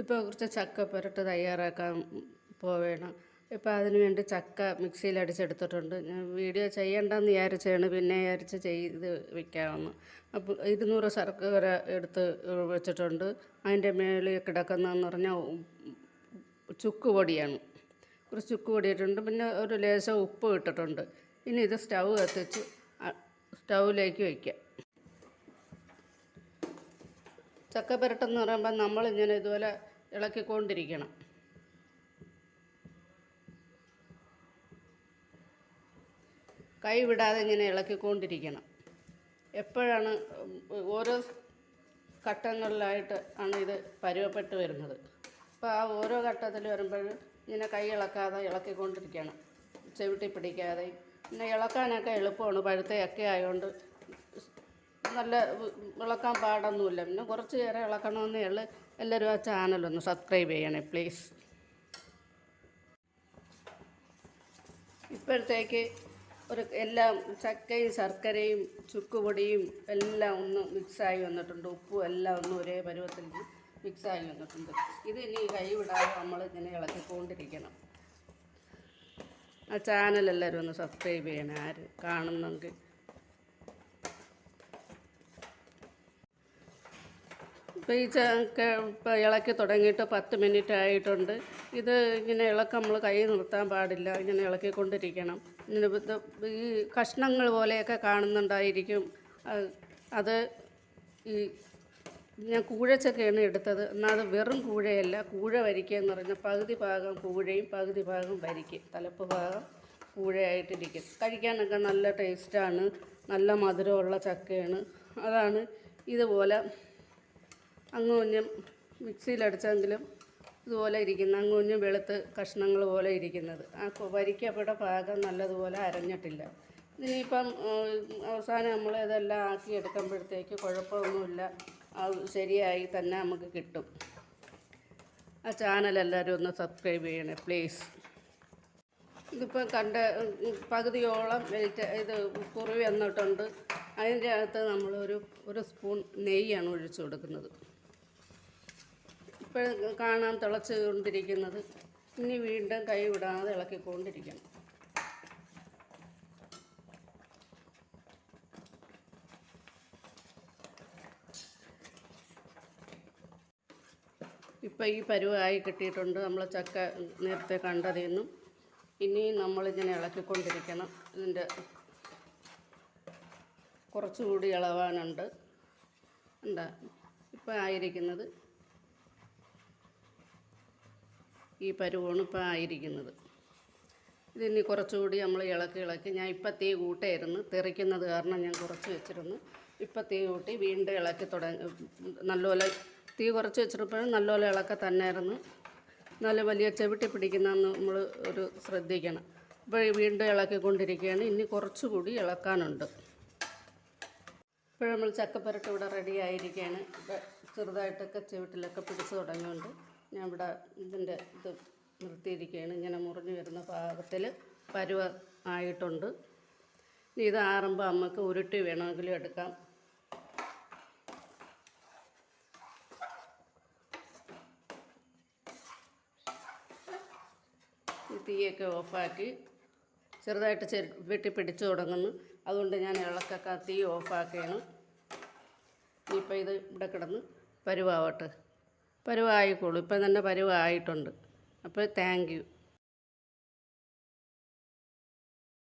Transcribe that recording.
ഇപ്പോൾ കുറച്ച് ചക്ക പുരട്ട് തയ്യാറാക്കാൻ പോവേണം. ഇപ്പോൾ അതിന് വേണ്ടി ചക്ക മിക്സിയിൽ അടിച്ചെടുത്തിട്ടുണ്ട്. ഞാൻ വീഡിയോ ചെയ്യണ്ടെന്ന് വിചാരിച്ചാണ് പിന്നെ വിചാരിച്ച് ചെയ്ത് വെക്കാമെന്ന് അപ്പോൾ ഇരുന്നൂറ് ശർക്കര എടുത്ത് വെച്ചിട്ടുണ്ട്. അതിന്റെ മേളിൽ കിടക്കുന്നതെന്ന് പറഞ്ഞാൽ ചുക്ക് പൊടിയാണ്. കുറച്ച് ചുക്ക് പൊടി ഇട്ടിട്ടുണ്ട് പിന്നെ ഒരു ലേശം ഉപ്പ് ഇട്ടിട്ടുണ്ട്. ഇനി ഇത് സ്റ്റൗ കത്തിച്ച് സ്റ്റൗവിലേക്ക് വയ്ക്കാം ചക്ക പുരട്ടെന്ന് പറയുമ്പോൾ നമ്മളിങ്ങനെ ഇതുപോലെ ഇളക്കിക്കൊണ്ടിരിക്കണം. കൈ വിടാതെ ഇങ്ങനെ ഇളക്കിക്കൊണ്ടിരിക്കണം. എപ്പോഴാണ് ഓരോ ഘട്ടങ്ങളിലായിട്ട് ആണ് ഇത് പരുവപ്പെട്ട് വരുന്നത്. അപ്പോൾ ആ ഓരോ ഘട്ടത്തിൽ വരുമ്പോൾ ഇങ്ങനെ കൈ ഇളക്കാതെ ഇളക്കിക്കൊണ്ടിരിക്കണം. ചവിട്ടി പിടിക്കാതെ പിന്നെ ഇളക്കാനൊക്കെ എളുപ്പമാണ്. പഴുത്തയൊക്കെ ആയതുകൊണ്ട് നല്ല ഇളക്കാൻ പാടൊന്നുമില്ല. പിന്നെ കുറച്ച് നേരം ഇളക്കണമെന്നേ ഉള്ളൂ. എല്ലാവരും ആ ചാനലൊന്ന് സബ്സ്ക്രൈബ് ചെയ്യണേ പ്ലീസ് ഇപ്പോഴത്തേക്ക് ഒരു എല്ലാം ചക്കയും ശർക്കരയും ചുക്കുപൊടിയും എല്ലാം ഒന്ന് മിക്സായി വന്നിട്ടുണ്ട്. ഉപ്പും എല്ലാം ഒന്ന് ഒരേ പരുവത്തിൽ മിക്സായി വന്നിട്ടുണ്ട്. ഇത് ഇനി കൈവിടാതെ നമ്മൾ ഇങ്ങനെ ഇളക്കിക്കൊണ്ടിരിക്കണം. ആ ചാനൽ എല്ലാവരും ഒന്ന് സബ്സ്ക്രൈബ് ചെയ്യണേ ആര് കാണുന്നെങ്കിൽ. ഇപ്പോൾ ഈ ചക്ക ഇപ്പോൾ ഇളക്കി തുടങ്ങിയിട്ട് പത്ത് മിനിറ്റ് ആയിട്ടുണ്ട്. ഇത് ഇങ്ങനെ ഇളക്കം നമ്മൾ കൈ നിർത്താൻ പാടില്ല. ഇങ്ങനെ ഇളക്കിക്കൊണ്ടിരിക്കണം. ഇങ്ങനെ ഈ കഷ്ണങ്ങൾ പോലെയൊക്കെ കാണുന്നുണ്ടായിരിക്കും. അത് ഈ ഞാൻ കൂഴച്ചക്കയാണ് എടുത്തത്. എന്നാൽ അത് വെറും കൂഴയല്ല കൂഴ വരിക്കുക എന്ന് പറഞ്ഞാൽ പകുതി ഭാഗം കൂഴയും പകുതി ഭാഗം വരിക്കും. തലപ്പ് ഭാഗം കൂഴയായിട്ടിരിക്കും. കഴിക്കാനൊക്കെ നല്ല ടേസ്റ്റാണ് നല്ല മധുരമുള്ള ചക്കയാണ്. അതാണ് ഇതുപോലെ അങ്ങുഞ്ഞും മിക്സിയിലടിച്ചെങ്കിലും ഇതുപോലെ ഇരിക്കുന്ന അങ്ങുഞ്ഞും വെളുത്ത് കഷ്ണങ്ങൾ പോലെ ഇരിക്കുന്നത്. ആ വരിക്കപ്പയുടെ പാകം നല്ലതുപോലെ അരഞ്ഞിട്ടില്ല. ഇനിയിപ്പം അവസാനം നമ്മൾ ഇതെല്ലാം ആക്കി എടുക്കുമ്പോഴത്തേക്ക് കുഴപ്പമൊന്നുമില്ല. ശരിയായി തന്നെ നമുക്ക് കിട്ടും. ആ ചാനൽ എല്ലാവരും ഒന്ന് സബ്സ്ക്രൈബ് ചെയ്യണേ പ്ലീസ്. ഇതിപ്പം കണ്ട പകുതിയോളം വെളിച്ച ഇത് കുറുവി വന്നിട്ടുണ്ട്. അതിന്റെ അകത്ത് നമ്മളൊരു ഒരു സ്പൂൺ നെയ്യാണ് ഒഴിച്ചു കൊടുക്കുന്നത്. ഇപ്പോൾ കാണാൻ തിളച്ച് കൊണ്ടിരിക്കുന്നത് ഇനി വീണ്ടും കൈ വിടാതെ ഇളക്കിക്കൊണ്ടിരിക്കണം. ഇപ്പം ഈ പരുവായി കിട്ടിയിട്ടുണ്ട്. നമ്മൾ ചക്ക നേരത്തെ കണ്ടതിൽ നിന്നും ഇനിയും നമ്മളിങ്ങനെ ഇളക്കിക്കൊണ്ടിരിക്കണം. ഇതിന്റെ കുറച്ചുകൂടി ഇളവാനുണ്ട്. എന്താ? ഇപ്പം ആയിരിക്കുന്നത്. ഈ പരുവാണ് ഇപ്പം ആയിരിക്കുന്നത്. ഇതിനി കുറച്ചുകൂടി നമ്മൾ ഇളക്കി ഇളക്കി ഞാൻ ഇപ്പം തീ കൂട്ടായിരുന്നു. തെറിക്കുന്നത് കാരണം ഞാൻ കുറച്ച് വെച്ചിരുന്നു. ഇപ്പം തീ കൂട്ടി വീണ്ടും ഇളക്കി തുടങ്ങി നല്ലപോലെ തീ കുറച്ച് വെച്ചിട്ടപ്പോഴും നല്ലപോലെ ഇളക്ക തന്നെയായിരുന്നു നല്ല വലിയ ചെവിട്ടി പിടിക്കുന്ന നമ്മൾ ഒരു ശ്രദ്ധിക്കണം. ഇപ്പോൾ വീണ്ടും ഇളക്കിക്കൊണ്ടിരിക്കുകയാണ്. ഇനി കുറച്ചുകൂടി ഇളക്കാനുണ്ട്. ഇപ്പോൾ നമ്മൾ ചക്കപ്പരട്ട് ഇവിടെ റെഡി ആയിരിക്കുകയാണ്. ചെറുതായിട്ടൊക്കെ ചെവിട്ടിലൊക്കെ പിടിച്ചു തുടങ്ങിയുണ്ട് ഞാൻ ഇവിടെ ഇതിന്റെ ഇത് നിർത്തിയിരിക്കുകയാണ്. ഇങ്ങനെ മുറിഞ്ഞു വരുന്ന പാകത്തിൽ പരുവ ആയിട്ടുണ്ട്. ഇനി ഇത് ആറുമ്പോൾ നമുക്ക് ഉരുട്ടി വേണമെങ്കിലും എടുക്കാം. തീയൊക്കെ ഓഫാക്കി ചെറുതായിട്ട് ചെരു വെട്ടി പിടിച്ചു തുടങ്ങുന്നു. അതുകൊണ്ട് ഞാൻ ഇളക്കൊക്കെ തീ ഓഫാക്കുകയാണ്. ഇനിയിപ്പോൾ ഇത് ഇവിടെ കിടന്ന് പരുവാവട്ടെ. പരുവായിക്കോളൂ. ഇപ്പം തന്നെ പരുവായിട്ടുണ്ട്. അപ്പോൾ താങ്ക് യു.